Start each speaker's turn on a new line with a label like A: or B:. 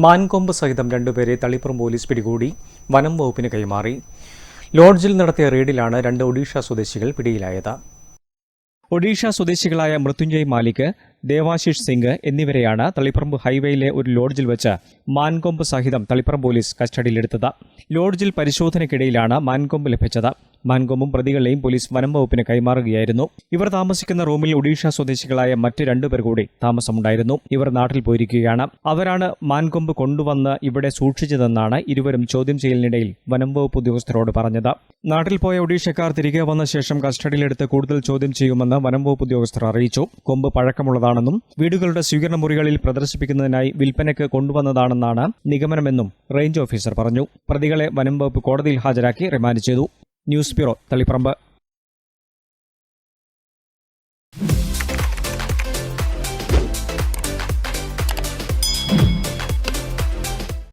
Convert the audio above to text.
A: മാൻകൊമ്പ് സഹിതം രണ്ടുപേരെ തളിപ്പുറം പോലീസ് പിടികൂടി വനം വകുപ്പിന് കൈമാറി. ലോഡ്ജിൽ നടത്തിയ റെയ്ഡിലാണ് രണ്ട് ഒഡീഷ സ്വദേശികൾ പിടിയിലായത്. ഒഡീഷ സ്വദേശികളായ മൃത്യുഞ്ജയ് മാലിക് ദേവാശിഷ് സിംഗ് എന്നിവരെയാണ് തളിപ്പറമ്പ് ഹൈവേയിലെ ഒരു ലോഡ്ജിൽ വെച്ച് മാൻകൊമ്പ് സഹിതം തളിപ്പറം പോലീസ് കസ്റ്റഡിയിലെടുത്തത്. ലോഡ്ജിൽ പരിശോധനയ്ക്കിടയിലാണ് മാൻകൊമ്പ് ലഭിച്ചത്. മാൻകൊമ്പും പ്രതികളെയും പോലീസ് വനം വകുപ്പിന് കൈമാറുകയായിരുന്നു. ഇവർ താമസിക്കുന്ന റൂമിൽ ഒഡീഷ സ്വദേശികളായ മറ്റ് രണ്ടുപേർ കൂടി താമസമുണ്ടായിരുന്നു. ഇവർ നാട്ടിൽ പോയിരിക്കുകയാണ്. അവരാണ് മാൻകൊമ്പ് കൊണ്ടുവന്ന് ഇവിടെ സൂക്ഷിച്ചതെന്നാണ് ഇരുവരും ചോദ്യം ചെയ്യലിനിടയിൽ വനം വകുപ്പ് ഉദ്യോഗസ്ഥരോട് പറഞ്ഞത്. നാട്ടിൽ പോയ ഒഡീഷക്കാർ തിരികെ വന്ന ശേഷം കസ്റ്റഡിയിലെടുത്ത് കൂടുതൽ ചോദ്യം ചെയ്യുമെന്ന് വനം വകുപ്പ് ഉദ്യോഗസ്ഥർ അറിയിച്ചു. കൊമ്പ് പഴക്കമുള്ളതാണെന്നും വീടുകളുടെ സ്വീകരണ മുറികളിൽ പ്രദർശിപ്പിക്കുന്നതിനായി വിൽപ്പനയ്ക്ക് കൊണ്ടുവന്നതാണെന്നാണ് നിഗമനമെന്നും റേഞ്ച് ഓഫീസർ പറഞ്ഞു. പ്രതികളെ വനം വകുപ്പ് കോടതിയിൽ ഹാജരാക്കി റിമാൻഡ് ചെയ്തു. News Spirit tali peramba